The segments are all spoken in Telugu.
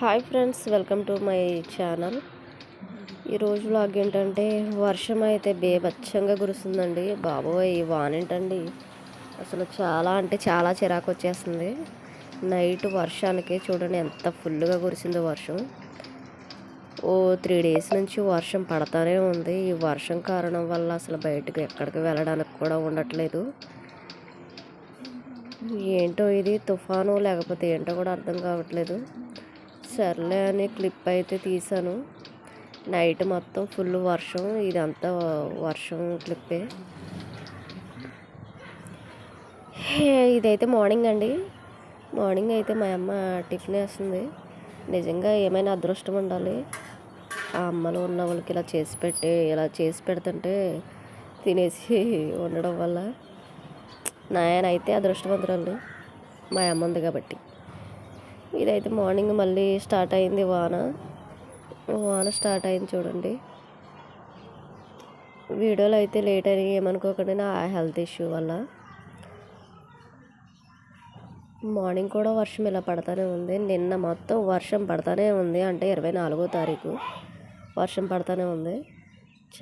Hi friends welcome to my channel. ఈరోజు వ్లాగ్ ఏంటంటే వర్షం అయితే బేభత్సంగా కురుస్తుందండి. బాబోయ్ ఈ వాన ఏంటండి? అసలు చాలా అంటే చాలా చిరాకు వచ్చేస్తుంది. నైట్ వర్షానికి చూడండి ఎంత ఫుల్గా కురిసిందో వర్షం. ఓ త్రీ డేస్ నుంచి వర్షం పడతానే ఉంది. ఈ వర్షం కారణం వల్ల అసలు బయటకు ఎక్కడికి వెళ్ళడానికి కూడా ఉండట్లేదు. ఏంటో ఇది తుఫాను లేకపోతే ఏంటో కూడా అర్థం కావట్లేదు. సర్లే అని క్లిప్ అయితే తీసాను నైట్ మొత్తం ఫుల్ వర్షం ఇదంతా వర్షం క్లిప్పే. ఇదైతే మార్నింగ్ అండి. మార్నింగ్ అయితే మా అమ్మ టిఫిన్ వేస్తుంది. నిజంగా ఏమైనా అదృష్టం ఉండాలి. ఆ అమ్మలు ఉన్న వాళ్ళకి ఇలా చేసి పెట్టి ఇలా చేసి పెడుతుంటే తినేసి ఉండడం వల్ల నాయనైతే అదృష్టవంతురాలు. మా అమ్మ ఉంది కాబట్టి. ఇదైతే మార్నింగ్ మళ్ళీ స్టార్ట్ అయింది వాన. వాన స్టార్ట్ అయింది చూడండి. వీడియోలో అయితే లేట్ అని ఏమనుకోకండి నా హెల్త్ ఇష్యూ వల్ల. మార్నింగ్ కూడా వర్షం ఇలా పడతానే ఉంది. నిన్న మొత్తం వర్షం పడతానే ఉంది అంటే ఇరవై నాలుగో తారీఖు వర్షం పడతానే ఉంది.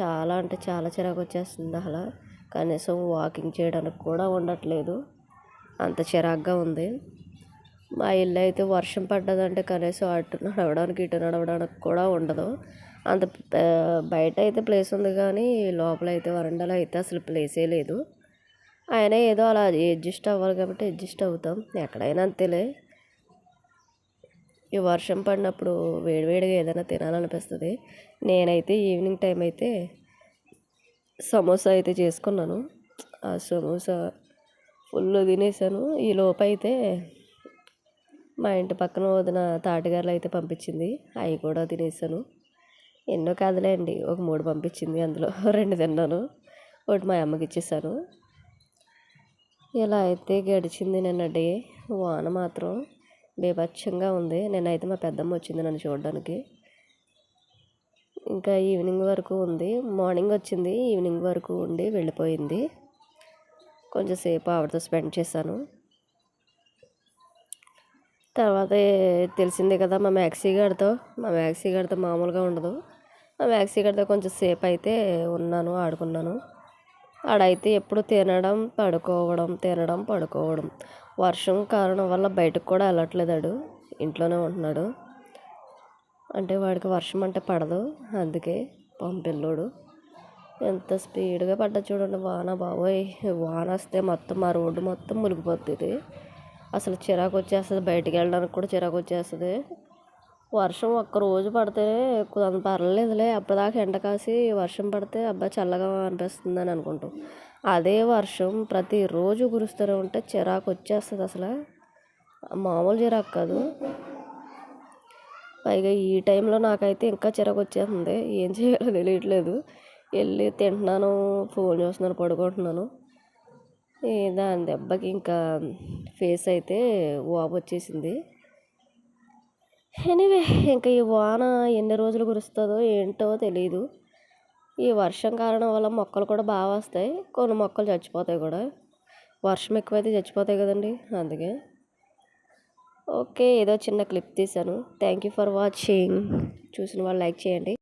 చాలా అంటే చాలా చిరాకు వచ్చేస్తుంది అలా కనీసం వాకింగ్ చేయడానికి కూడా ఉండట్లేదు. అంత చిరాగ్గా ఉంది. మా ఇల్లు అయితే వర్షం పడ్డదంటే కనీసం అటు నడవడానికి ఇటు నడవడానికి కూడా ఉండదు. అంత బయట అయితే ప్లేస్ ఉంది కానీ లోపల అయితే వరండాలో అయితే అసలు ప్లేసే లేదు. అయినా ఏదో అలా అడ్జస్ట్ అవ్వాలి కాబట్టి అడ్జస్ట్ అవుతాం. ఎక్కడైనా అంతేలే. ఈ వర్షం పడినప్పుడు వేడివేడిగా ఏదైనా తినాలనిపిస్తుంది. నేనైతే ఈవినింగ్ టైం అయితే సమోసా అయితే చేసుకున్నాను. ఆ సమోసా ఫుల్ తినేసాను. ఈ లోపైతే మా ఇంటి పక్కన వదిన తాటిగారులు అయితే పంపించింది. అవి కూడా తినేసాను. ఎన్నో కాదులే అండి ఒక మూడు పంపించింది అందులో. రెండు తిన్నాను ఒకటి మా అమ్మకి ఇచ్చేసాను. ఇలా అయితే గడిచింది నిన్న డే. వాన మాత్రం బీభత్సంగా ఉంది. నిన్నైతే మా పెద్దమ్మ వచ్చింది నన్ను చూడడానికి. ఇంకా ఈవినింగ్ వరకు ఉంది. మార్నింగ్ వచ్చింది ఈవినింగ్ వరకు ఉండి వెళ్ళిపోయింది. కొంచెంసేపు ఆవిడతో స్పెండ్ చేశాను. తర్వాత తెలిసిందే కదా మా మ్యాక్సీ గారితో. మా మ్యాక్సీ గారితో మామూలుగా ఉండదు. మా మ్యాక్సీ గారితో కొంచెం సేపు అయితే ఉన్నాను ఆడుకున్నాను. ఆడైతే ఎప్పుడు తినడం పడుకోవడం తినడం పడుకోవడం. వర్షం కారణం వల్ల బయటకు కూడా వెళ్ళట్లేదు ఇంట్లోనే ఉంటున్నాడు. అంటే వాడికి వర్షం అంటే పడదు. అందుకే పంపిల్లోడు. ఎంత స్పీడ్గా పడ్డ చూడండి వాన బాబోయ్. వాన వస్తే మొత్తం ఆ రోడ్డు మొత్తం మునిగిపోతుంది అసలు చిరాకు వచ్చేస్తుంది బయటికి వెళ్ళడానికి కూడా చిరాకు వచ్చేస్తుంది వర్షం ఒక్క రోజు పడితే కొంత పర్లేదులే. అప్పటిదాకా ఎండ కాసి వర్షం పడితే అబ్బా చల్లగా అనిపిస్తుంది అని అనుకుంటాం. అదే వర్షం ప్రతిరోజు కురుస్తూనే ఉంటే చిరాకు వచ్చేస్తుంది అసలు. మామూలు చిరాకు కాదు. పైగా ఈ టైంలో నాకైతే ఇంకా చిరాకు వచ్చేస్తుంది ఏం చేయాలో తెలియట్లేదు. వెళ్ళి తింటున్నాను ఫోన్ చూస్తున్నాను పడుకుంటున్నాను. దాని దెబ్బకి ఇంకా ఫేస్ అయితే వాపు వచ్చేసింది. ఎనీవే ఇంకా ఈ వాన ఎన్ని రోజులు కురుస్తుందో ఏంటో తెలియదు ఈ వర్షం కారణం వల్ల మొక్కలు కూడా బాగా వస్తాయి. కొన్ని మొక్కలు చచ్చిపోతాయి కూడా. వర్షం ఎక్కువైతే చచ్చిపోతాయి కదండి అందుకే. ఓకే ఏదో చిన్న క్లిప్ తీసాను థ్యాంక్ యూ ఫర్ వాచింగ్ చూసిన వాళ్ళు లైక్ చేయండి.